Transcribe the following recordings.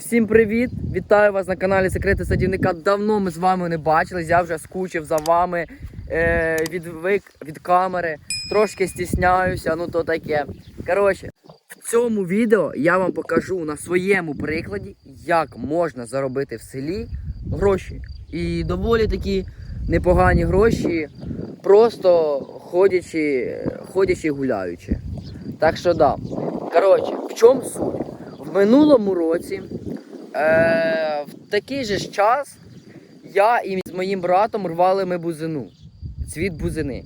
Всім привіт! Вітаю вас на каналі Секрети Садівника. Давно ми з вами не бачились. Я вже скучив за вами, е, відвик від камери, трошки стісняюся, ну то таке. Коротше, в цьому відео я вам покажу на своєму прикладі, як можна заробити в селі гроші. І доволі такі непогані гроші, просто ходячи, ходячи гуляючи. Так що да. Коротше, в чому суть? Минулому році, е, в такий же ж час, я і з моїм братом рвали ми бузину. Цвіт бузини.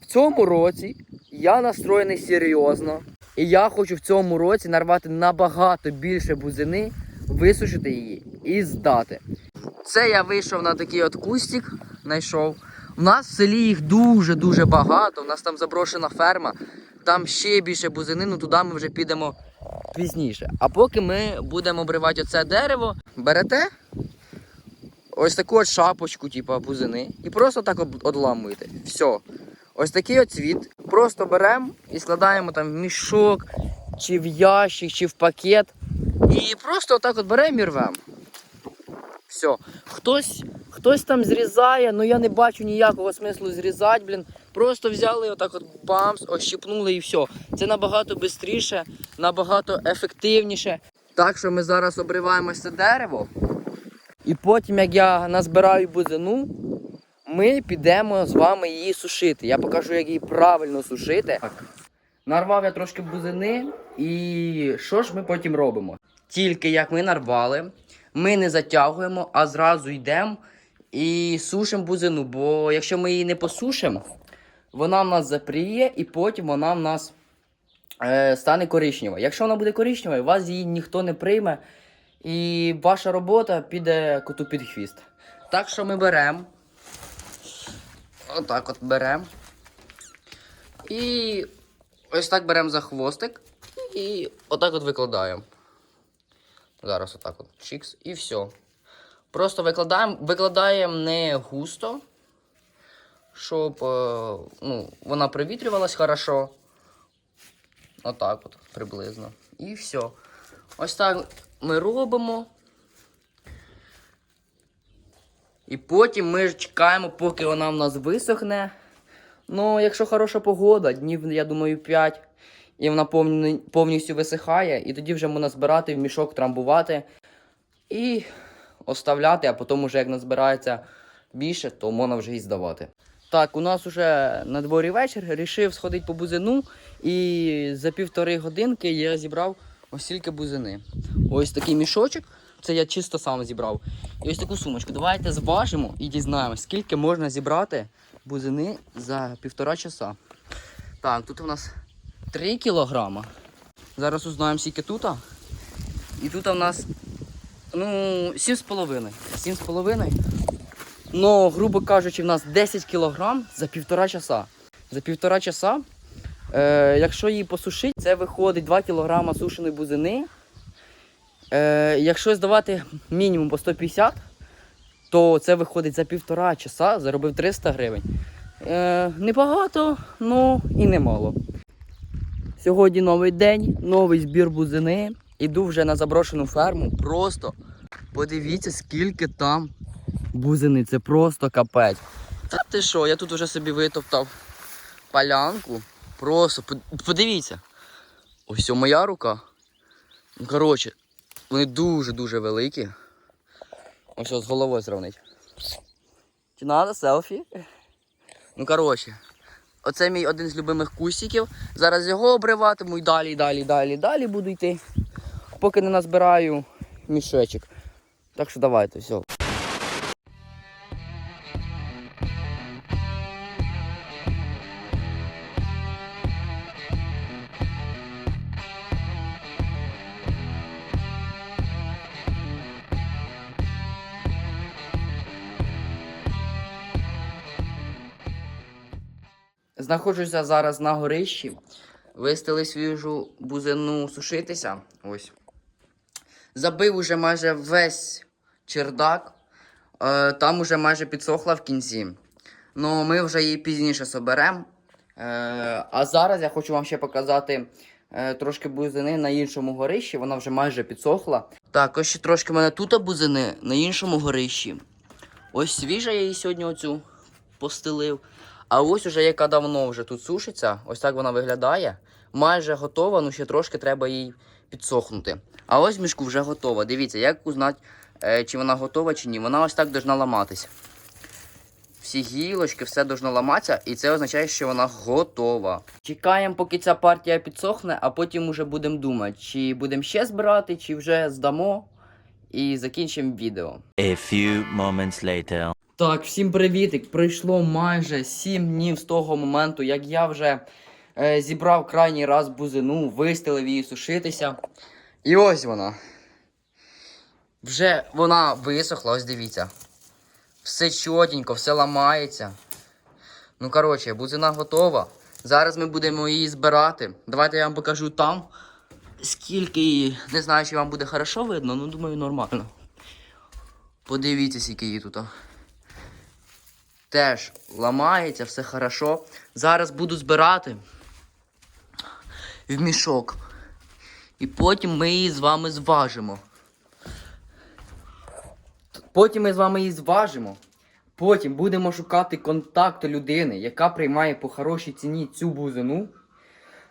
В цьому році я настроєний серйозно. І я хочу в цьому році нарвати набагато більше бузини, висушити її і здати. Це я вийшов на такий от кустик, знайшов. У нас в селі їх дуже-дуже багато. У нас там заброшена ферма, там ще більше бузини, ну туди ми вже підемо пізніше. А поки ми будемо обривати оце дерево, берете ось таку от шапочку, типу бузини, і просто так одламуєте. Все. Ось такий от цвіт. Просто беремо і складаємо там в мішок, чи в ящик, чи в пакет. І просто отак от беремо і рвемо. Все. Хтось, хтось там зрізає, але я не бачу ніякого смислу зрізати, блін. Просто взяли отак от бамс, ощипнули і все. Це набагато швидше, набагато ефективніше. Так що ми зараз обриваємо це дерево. І потім, як я назбираю бузину, ми підемо з вами її сушити. Я покажу, як її правильно сушити. Нарвав я трошки бузини, і що ж ми потім робимо? Тільки як ми нарвали, ми не затягуємо, а зразу йдемо і сушимо бузину. Бо якщо ми її не посушимо, вона в нас запріє і потім вона в нас е, стане коричнева. Якщо вона буде коричнева, вас її ніхто не прийме, і ваша робота піде коту під хвіст. Так що ми беремо. Отак от беремо. І ось так беремо за хвостик і отак от викладаємо. Зараз отак от чікс і все. Просто викладаємо, викладаємо не густо, щоб е, ну, вона привітрювалась хорошо. Отак от приблизно. І все. Ось так ми робимо. І потім ми чекаємо, поки вона в нас висохне. Ну, якщо хороша погода, днів, я думаю, 5, і вона повністю висихає, і тоді вже можна збирати в мішок, трамбувати і оставляти, а потім, уже як назбирається більше, то можна вже і здавати. Так, у нас уже на дворі вечір, рішив сходити по бузину, і за півтори годинки я зібрав ось стільки бузини. Ось такий мішочок, це я чисто сам зібрав. І ось таку сумочку. Давайте зважимо і дізнаємось, скільки можна зібрати бузини за півтора часа. Так, тут у нас 3 кілограма. Зараз узнаємо, скільки тут. І тут у нас ну, 7,5. 7,5. Ну, грубо кажучи, в нас 10 кілограм за півтора часа. За півтора часа, е, якщо її посушити, це виходить 2 кілограма сушеної бузини. Е, якщо здавати мінімум по 150, то це виходить за півтора часа, заробив 300 гривень. Е, небагато, ну і немало. Сьогодні новий день, новий збір бузини. Іду вже на заброшену ферму. Просто подивіться, скільки там бузини. Це просто капець. Та ти що, я тут вже собі витоптав полянку. Просто подивіться. Ось моя рука. Ну, коротше, вони дуже-дуже великі. Ось з головою зрівнить. Чи надо селфі? Ну, коротше, оце мій один з любимих кустиків. Зараз його обриватиму і далі, далі, далі, далі буду йти. Поки не назбираю мішечок. Так що давайте, все. Знаходжуся зараз на горищі. Вистили свіжу бузину сушитися. Ось. Забив уже майже весь чердак. Е, там уже майже підсохла в кінці. Ну, ми вже її пізніше соберемо. Е, а зараз я хочу вам ще показати е, трошки бузини на іншому горищі, вона вже майже підсохла. Так, ось ще трошки в мене тут бузини на іншому горищі. Ось свіжа я її сьогодні оцю постелив. А ось уже яка давно вже тут сушиться, ось так вона виглядає. Майже готова, ну ще трошки треба їй підсохнути. А ось мішку вже готова. Дивіться, як узнати, е, чи вона готова, чи ні. Вона ось так должна ламатись. Всі гілочки, все должно ламатися, і це означає, що вона готова. Чекаємо, поки ця партія підсохне, а потім уже будемо думати, чи будемо ще збирати, чи вже здамо і закінчимо відео. A few moments later. Так, всім привітик. Пройшло майже 7 днів з того моменту, як я вже е, зібрав крайній раз бузину, вистелив її сушитися. І ось вона. Вже вона висохла, ось дивіться. Все чотенько, все ламається. Ну, коротше, бузина готова. Зараз ми будемо її збирати. Давайте я вам покажу там, скільки її. Не знаю, чи вам буде хорошо видно, ну думаю, нормально. Подивіться, скільки її тут. Теж ламається, все хорошо. Зараз буду збирати в мішок. І потім ми її з вами зважимо. Потім ми з вами її зважимо. Потім будемо шукати контакт людини, яка приймає по хорошій ціні цю бузину.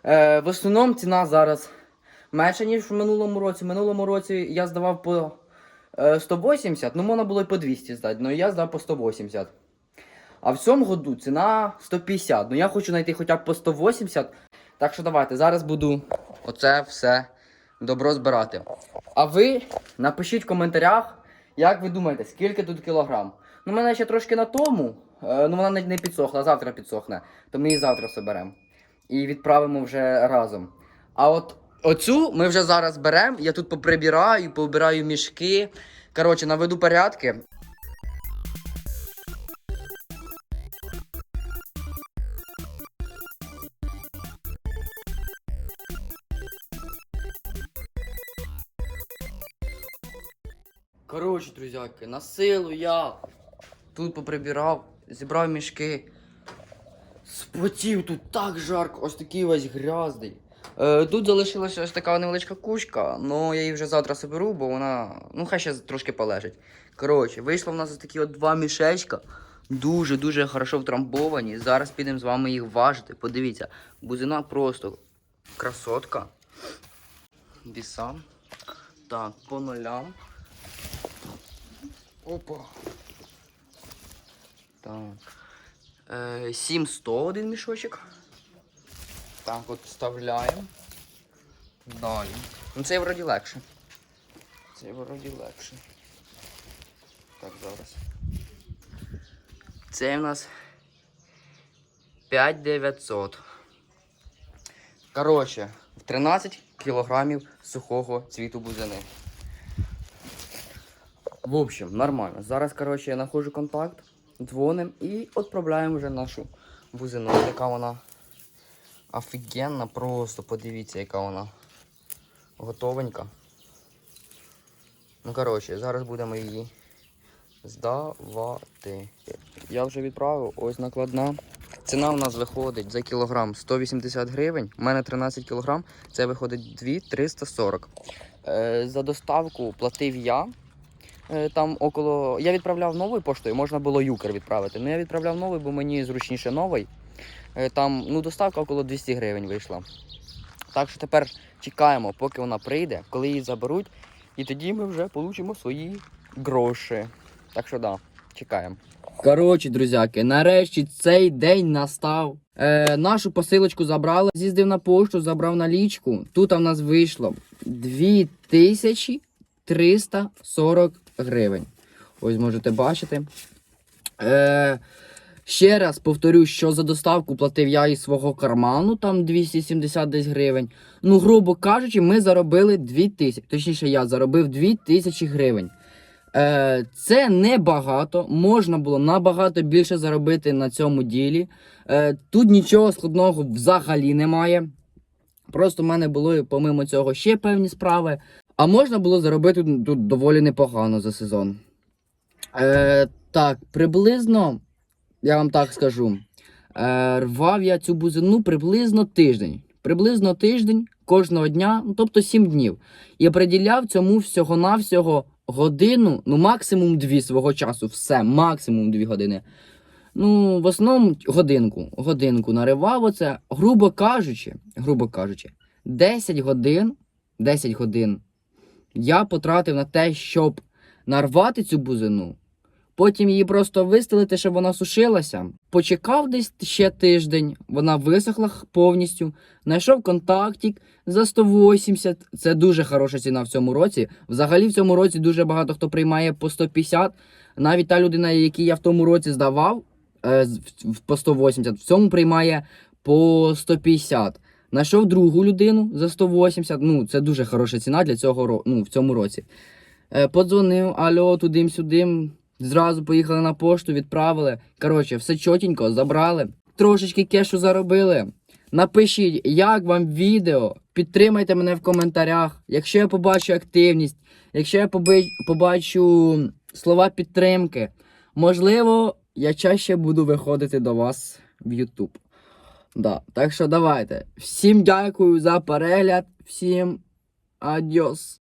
Е, в основному ціна зараз менша, ніж в минулому році. В минулому році я здавав по е, 180, ну можна було й по 200 здати, але я здав по 180. А в цьому году ціна 150. Ну я хочу знайти хоча б по 180. Так що давайте, зараз буду оце все добро збирати. А ви напишіть в коментарях, як ви думаєте, скільки тут кілограм. Ну, мене ще трошки на тому. е, ну вона не, підсохла, завтра підсохне. То ми її завтра соберемо. І відправимо вже разом. А от оцю ми вже зараз беремо. Я тут поприбираю, пообираю мішки. Коротше, наведу порядки. Коротше, на силу я тут поприбирав, зібрав мішки. Спотів тут так жарко, ось такий весь грязний. Е, тут залишилася ось така невеличка кучка, але я її вже завтра соберу, бо вона. Ну, хай ще трошки полежить. Коротше, вийшло в нас ось такі от два мішечка. Дуже-дуже хорошо втрамбовані. Зараз підемо з вами їх важити. Подивіться, бузина просто красотка. Віса. Так, по нулям. Опа. Так. Е, 700 один мішочок. Так, от вставляємо. Далі. Ну це вроді легше. Це вроді легше. Так, зараз. Це в нас 5900. Коротше, 13 кілограмів сухого цвіту бузини. В общем, нормально. Зараз, коротше, я знаходжу контакт, дзвоним і відправляємо вже нашу бузину. Яка вона офігенна, просто подивіться, яка вона готовенька. Ну, коротше, зараз будемо її здавати. Я вже відправив, ось накладна. Ціна у нас виходить за кілограм 180 гривень. У мене 13 кілограм, це виходить 2340. Е, за доставку платив я. Е, Там около. Я відправляв новою поштою, можна було юкер відправити. Ну я відправляв новий, бо мені зручніше новий. Е, Там ну, доставка около 200 гривень вийшла. Так що тепер чекаємо, поки вона прийде, коли її заберуть, і тоді ми вже получимо свої гроші. Так що да, чекаємо. Коротше, друзяки, нарешті цей день настав. Е, нашу посилочку забрали. З'їздив на пошту, забрав налічку. Тут в нас вийшло 2340 гривень. Ось можете бачити. Е, ще раз повторю, що за доставку платив я із свого карману, там 270 десь гривень. Ну, грубо кажучи, ми заробили 2000. Точніше, я заробив 2000 гривень. Е, це небагато, можна було набагато більше заробити на цьому ділі. Е, тут нічого складного взагалі немає. Просто в мене були, помимо цього, ще певні справи. А можна було заробити тут, доволі непогано за сезон. Е, так, приблизно, я вам так скажу, е, рвав я цю бузину приблизно тиждень. Приблизно тиждень кожного дня, ну тобто 7 днів. І приділяв цьому всього-навсього годину, ну максимум 2 свого часу. Все, максимум 2 години. Ну, в основному годинку. Годинку наривав оце, грубо кажучи, грубо кажучи, 10 годин, 10 годин я потратив на те, щоб нарвати цю бузину, потім її просто вистелити, щоб вона сушилася. Почекав десь ще тиждень, вона висохла повністю. Знайшов контактик за 180. Це дуже хороша ціна в цьому році. Взагалі в цьому році дуже багато хто приймає по 150. Навіть та людина, якій я в тому році здавав е, по 180, в цьому приймає по 150. Знайшов другу людину за 180. Ну, це дуже хороша ціна для цього ну, в цьому році. Е, подзвонив, альо, туди-сюди. Зразу поїхали на пошту, відправили. Коротше, все чотенько, забрали. Трошечки кешу заробили. Напишіть, як вам відео. Підтримайте мене в коментарях. Якщо я побачу активність, якщо я побачу слова підтримки, можливо, я чаще буду виходити до вас в YouTube. Да. Так що давайте. Всім дякую за перегляд, всім адьос.